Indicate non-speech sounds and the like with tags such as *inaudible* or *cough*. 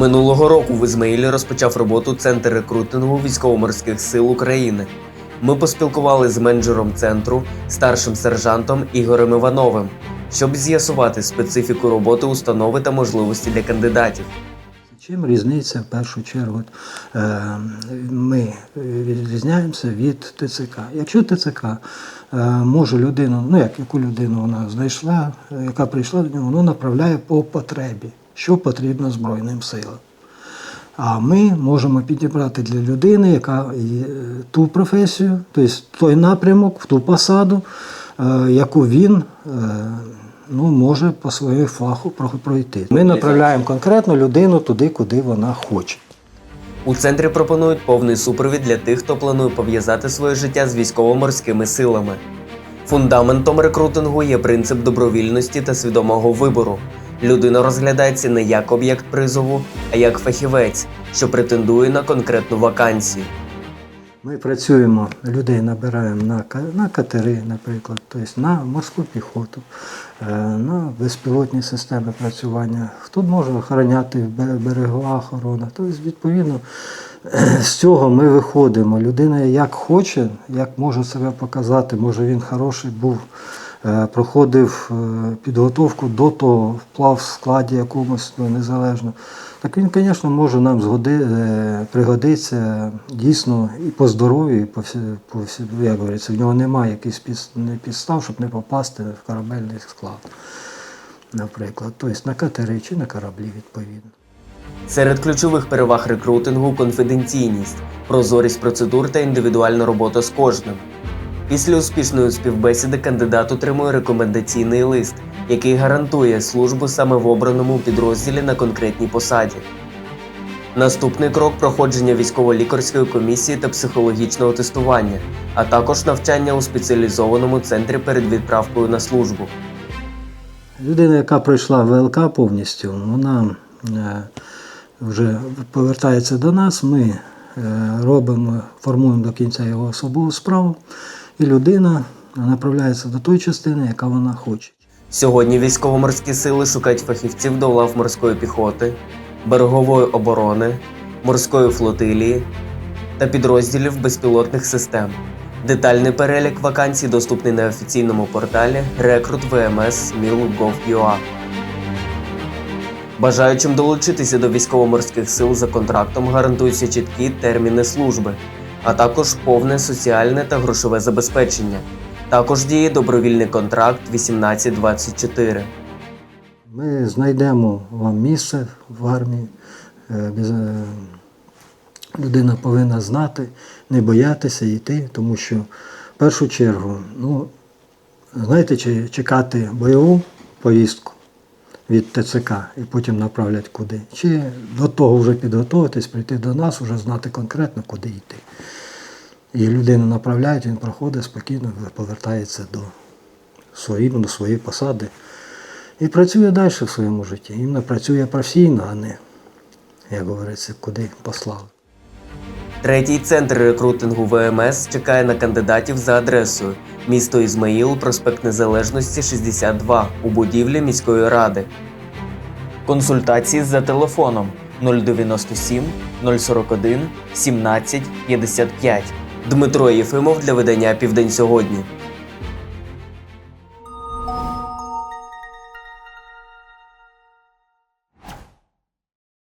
Минулого року в Ізмаїлі розпочав роботу Центр рекрутингу військово-морських сил України. Ми поспілкувалися з менеджером центру, старшим сержантом Ігорем Івановим, щоб з'ясувати специфіку роботи установи та можливості для кандидатів. Чим різниця в першу чергу? е, Ми відрізняємося від ТЦК. Якщо ТЦК е, може людину, ну як яку людину вона знайшла, е, яка прийшла до нього, воно направляє по потребі, що потрібно Збройним силам. А ми можемо підібрати для людини, яка е, ту професію, тобто той напрямок, ту посаду, е, яку він е, ну, може по своєму фаху пройти. Ми направляємо конкретно людину туди, куди вона хоче. У центрі пропонують повний супровід для тих, хто планує пов'язати своє життя з військово-морськими силами. Фундаментом рекрутингу є принцип добровільності та свідомого вибору. Людина розглядається не як об'єкт призову, а як фахівець, що претендує на конкретну вакансію. Ми працюємо, людей набираємо на, на катери, наприклад, тобто на морську піхоту, е, на безпілотні системи працювання. Хто може охороняти берегова охорона. Тобто, відповідно, *clears throat* з цього ми виходимо. Людина як хоче, як може себе показати, може він хороший був, проходив е, підготовку до того, вплав в складі якомусь ну, незалежно. Так він, звісно, може нам згоди, е, пригодиться дійсно і по здоров'ю, і по всі, по всі, як говориться, в нього немає якихось підстав, щоб не попасти в корабельний склад, наприклад. Тобто на катери чи на кораблі, відповідно. Серед ключових переваг рекрутингу конфіденційність, прозорість процедур та індивідуальна робота з кожним. Після успішної співбесіди кандидат отримує рекомендаційний лист, який гарантує службу саме в обраному підрозділі на конкретній посаді. Наступний крок проходження військово-лікарської комісії та психологічного тестування, а також навчання у спеціалізованому центрі перед відправкою на службу. Людина, яка пройшла ВЛК повністю, вона е, вже повертається до нас. Ми е, робимо, формуємо до кінця його особову справу, і людина направляється до тої частини, яка вона хоче. Сьогодні військово-морські сили шукають фахівців до лав морської піхоти, берегової оборони, морської флотилії та підрозділів безпілотних систем. Детальний перелік вакансій доступний на офіційному порталі recruit.vms.mil.gov.ua. Бажаючим долучитися до військово-морських сил за контрактом гарантуються чіткі терміни служби, а також повне соціальне та грошове забезпечення. Також діє добровільний контракт 1824. Ми знайдемо вам місце в армії. Е, е, Людина повинна знати, не боятися йти, тому що в першу чергу, ну, знаєте, чекати бойову повістку від ТЦК і потім направлять куди. Чи до того вже підготуватись, прийти до нас, вже знати конкретно, куди йти. І людину направляють, він проходить спокійно, повертається до своєї, до своєї посади. І працює далі в своєму житті. Іменно працює професійно, а не, як говориться, куди послали. Третій центр рекрутингу ВМС чекає на кандидатів за адресою місто Ізмаїл, проспект Незалежності 62 у будівлі міської ради. Консультації за телефоном 097 041 17 55. Дмитро Єфимов для видання Південь сьогодні.